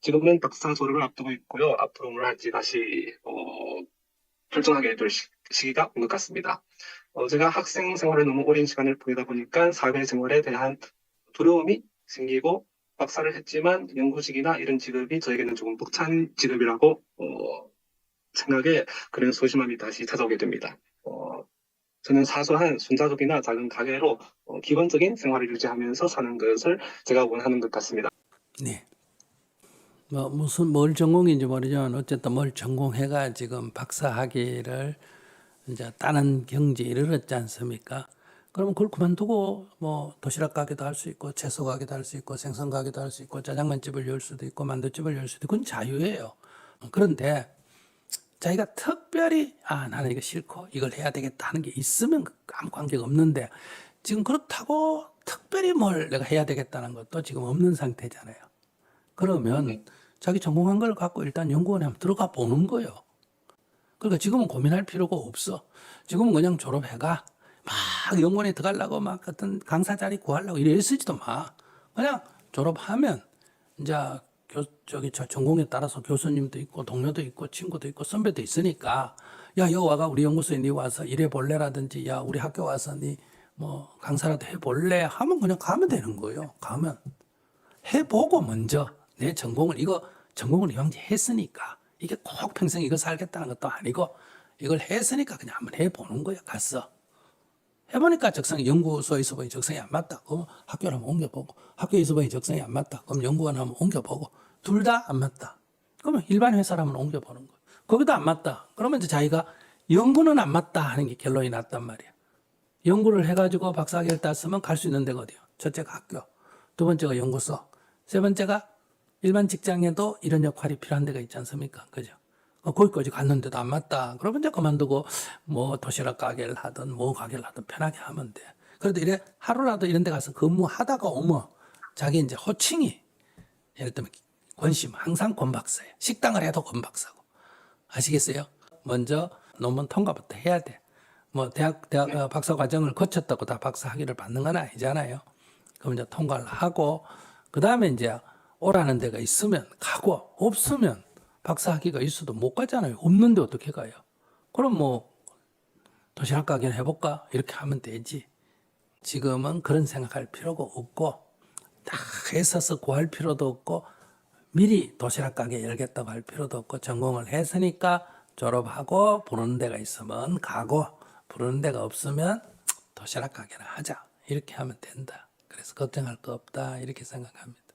지금은 박사 졸업을 앞두고 있고요. 앞으로 뭘 할지 다시 어, 결정하게 될 시, 기가 온 것 같습니다. 어, 제가 학생 생활을 너무 오랜 시간을 보내다 보니까 사회생활에 대한 두려움이 생기고 박사를 했지만 연구직이나 이런 직업이 저에게는 조금 벅찬 직업이라고 어, 생각에 그런 소심함이 다시 찾아오게 됩니다. 어, 저는 사소한 순자독이나 작은 가게로 어, 기본적인 생활을 유지하면서 사는 것을 제가 원하는 것 같습니다. 네. 뭐 무슨 뭘 전공인지 모르지만 어쨌든 뭘 전공해가 지금 박사 학위를 이제 따는 경지에 이르렀지 않습니까? 그러면 그걸 그만두고 뭐 도시락 가게도 할 수 있고 채소 가게도 할 수 있고 생선 가게도 할 수 있고 짜장면집을 열 수도 있고 만두집을 열 수도 있고 그건 자유예요. 그런데 자기가 특별히 아 나는 이거 싫고 이걸 해야 되겠다 하는 게 있으면 아무 관계가 없는데 지금 그렇다고 특별히 뭘 내가 해야 되겠다는 것도 지금 없는 상태잖아요. 그러면 자기 전공한 걸 갖고 일단 연구원에 한번 들어가 보는 거예요. 그러니까 지금은 고민할 필요가 없어. 지금은 그냥 졸업해가 막 연구원에 들어가려고 막 어떤 강사 자리 구하려고 이래 쓰지도 마. 그냥 졸업하면 이제 교, 저기 저 전공에 따라서 교수님도 있고 동료도 있고 친구도 있고 선배도 있으니까 야 여기 와가 우리 연구소에 니 와서 일해 볼래라든지 야 우리 학교 와서 니 뭐 강사라도 해 볼래 하면 그냥 가면 되는 거예요. 가면 해보고 먼저 내 전공을 이거 전공을 이왕 했으니까 이게 꼭 평생 이거 살겠다는 것도 아니고 이걸 했으니까 그냥 한번 해보는 거야 가서. 해보니까 적성이 연구소에서 보니 적성이 안 맞다. 그럼 학교를 한번 옮겨보고 학교에서 보니 적성이 안 맞다. 그럼 연구원 한번 옮겨보고 둘 다 안 맞다. 그러면 일반 회사를 한번 옮겨보는 거야. 거기도 안 맞다. 그러면 이제 자기가 연구는 안 맞다 하는 게 결론이 났단 말이야. 연구를 해가지고 박사학위를 땄으면 갈 수 있는 데가 어디요? 첫째가 학교, 두 번째가 연구소, 세 번째가 일반 직장에도 이런 역할이 필요한 데가 있지 않습니까? 그죠? 어, 거기까지 갔는데도 안 맞다. 그러면 이제 그만두고 뭐 도시락 가게를 하든 뭐 가게를 하든 편하게 하면 돼. 그래도 이래 하루라도 이런 데 가서 근무하다가 오면 자기 이제 호칭이 예를 들면 권심 항상 권 박사예요. 식당을 해도 권 박사고. 아시겠어요? 먼저 논문 통과부터 해야 돼. 뭐 대학 대학 어, 박사 과정을 거쳤다고 다 박사 학위를 받는 건 아니잖아요. 그럼 이제 통과를 하고 그 다음에 이제 오라는 데가 있으면 가고 없으면 박사 학위가 있어도 못 가잖아요. 없는데 어떻게 가요? 그럼 뭐 도시락 가게는 해볼까 이렇게 하면 되지. 지금은 그런 생각할 필요가 없고 다 애써서 구할 필요도 없고 미리 도시락 가게 열겠다고 할 필요도 없고 전공을 했으니까 졸업하고 부르는 데가 있으면 가고 부르는 데가 없으면 도시락 가게나 하자 이렇게 하면 된다. 그래서 걱정할 거 없다 이렇게 생각합니다.